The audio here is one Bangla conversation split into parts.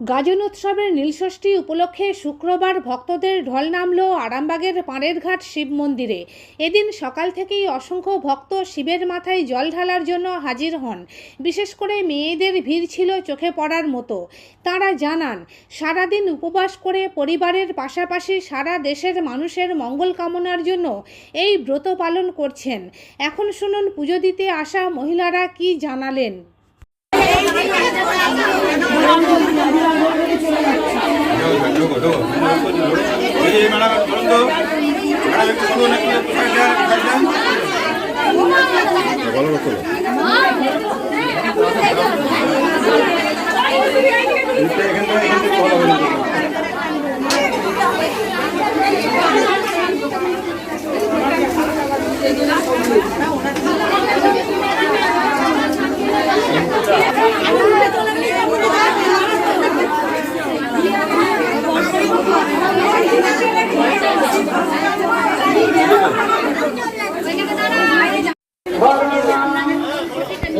গাজন উৎসবের নীলষষ্ঠী উপলক্ষে শুক্রবার ভক্তদের ঢল নামল আরামবাগের পাড়ের ঘাট শিব মন্দিরে। এদিন সকাল থেকেই অসংখ্য ভক্ত শিবের মাথায় জল ঢালার জন্য হাজির হন। বিশেষ করে মেয়েদের ভিড় ছিল চোখে পড়ার মতো। তাঁরা জানান, সারাদিন উপবাস করে পরিবারের পাশাপাশি সারা দেশের মানুষের মঙ্গল কামনার জন্য এই ব্রত পালন করছেন। এখন শুনুন পুজো দিতে আসা মহিলারা কি জানালেন। ঢোকো ঢোকো ওই যে ম্যাডাম বলুন তো ম্যাডাম একটু শুনুন একটু একটু সাইড দেন সাইড দেন বলো না চলো এখান থেকে এখান থেকে বলা বলি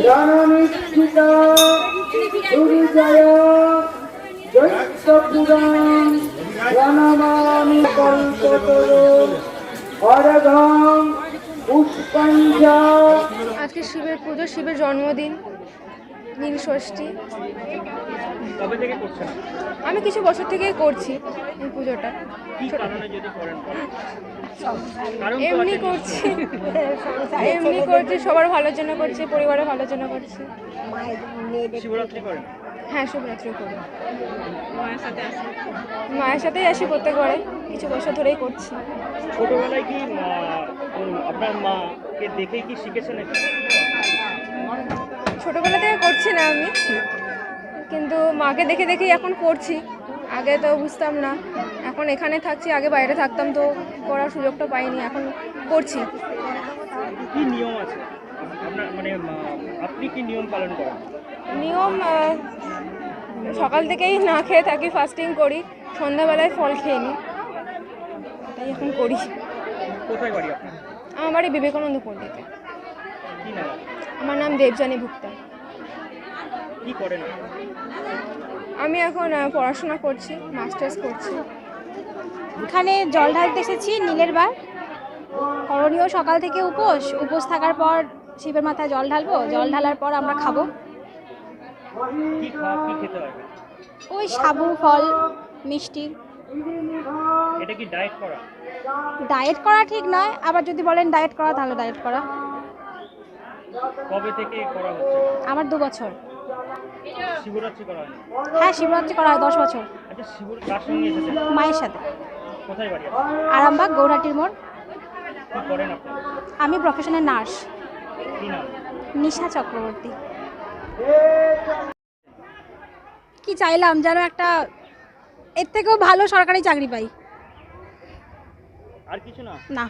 রণনিশ্চিত দুর্জয় দৈত্যপুরাণ কল্পতরু পুষ্পঞ্জ। আজকে শিবের পুজো শিবের জন্মদিন নীল ষষ্ঠী। কবে থেকে করছেন? আমি কিছু বছর থেকেই করছি এই পুজোটা। কি কারণে যদি করেন? কারণ তো এমনি করছি। এমনি করছি সবার ভালোর জন্য করছি পরিবারের ভালোর জন্য করছি। শিবরাত্রি করেন? হ্যাঁ শুভরাত্রি করি মায়ের সাথে আসি। মায়ের সাথেই আসি প্রত্যেকবারে কিছু বছর ধরেই করছি। ছোটবেলায় কি আপনার মাকে দেখেই কি শিখেছেন? ছোটোবেলা থেকে করছি না আমি কিন্তু মাকে দেখে দেখেই এখন করছি। আগে তো বুঝতাম না এখন এখানে থাকছি আগে বাইরে থাকতাম তো করার সুযোগটা পাইনি এখন করছি। কি নিয়ম আছে? আপনার মানে আপনি কি নিয়ম পালন করেন? নিয়ম সকাল থেকেই না খেয়ে থাকি ফাস্টিং করি সন্ধ্যাবেলায় ফল খেয়ে নিই। এটাই এখন করি। কোথায় বাড়ি আপনার? আমার বাড়ি বিবেকানন্দ পল্লীতে। আমার নাম দেবজানী ভুক্তা। কি করেন আমি এখন পড়াশোনা করছি মাস্টার্স করছি। এখানে জল ঢালতে এসেছি নীলের বার। করণীয় সকাল থেকে উপোস। উপোস থাকার পর শিবের মাথায় জল ঢালবো। জল ঢালার পর আমরা খাব। কি খেতে হবে? ওই সাবু ফল মিষ্টি। এটা কি ডায়েট করা? ডায়েট করা ঠিক নয় আবার যদি বলেন ডায়েট করা তাহলে ডায়েট করা। কবে থেকে করা হচ্ছে? আমার দু বছর। শিবরাত্রি করা হয় হ্যাঁ শিবরাত্রি করা হয় দশ বছর। আচ্ছা শিবর কার সঙ্গে এসেছেন? মায়ের সাথে। কোথায় বাড়ি? আরামবাগ গৌরাটির মোড়। কি করেন আপনি? আমি প্রফেশনাল নার্স কি নাম? নিশা চক্রবর্তী। কি চাইলাম? যেন একটা এর থেকেও ভালো সরকারি চাকরি পাই। আর কিছু না? না।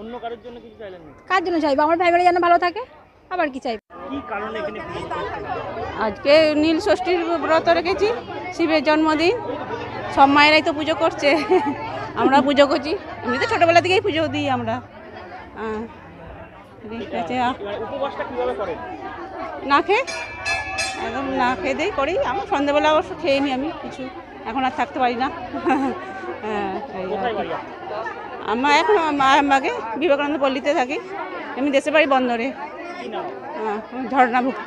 অন্য কারোর জন্য কিছু চাইলেন না কার জন্য চাইব? আমার ভাই বোনেরা যেন ভালো থাকে আবার কি চাইব? কি কারণে এখানে আজকে নীল ষষ্ঠীর ব্রত রেখেছি শিবের জন্মদিন। সব মায়েরাই তো পুজো করছে আমরা পুজো করছি। আমি তো ছোটোবেলা থেকেই পুজো দিই আমরা। হ্যাঁ। না খেয়ে? একদম না খেয়ে দিয়ে করি। আমার সন্ধ্যাবেলা অবশ্য খেয়ে নিই আমি কিছু এখন আর থাকতে পারি না। আমার আপনার? আমরা এখন আমাকে বিবেকানন্দ পল্লীতে থাকি। আমি দেশের বাড়ি বন্দরে। হ্যাঁ ঝর্ণাভুক্ত।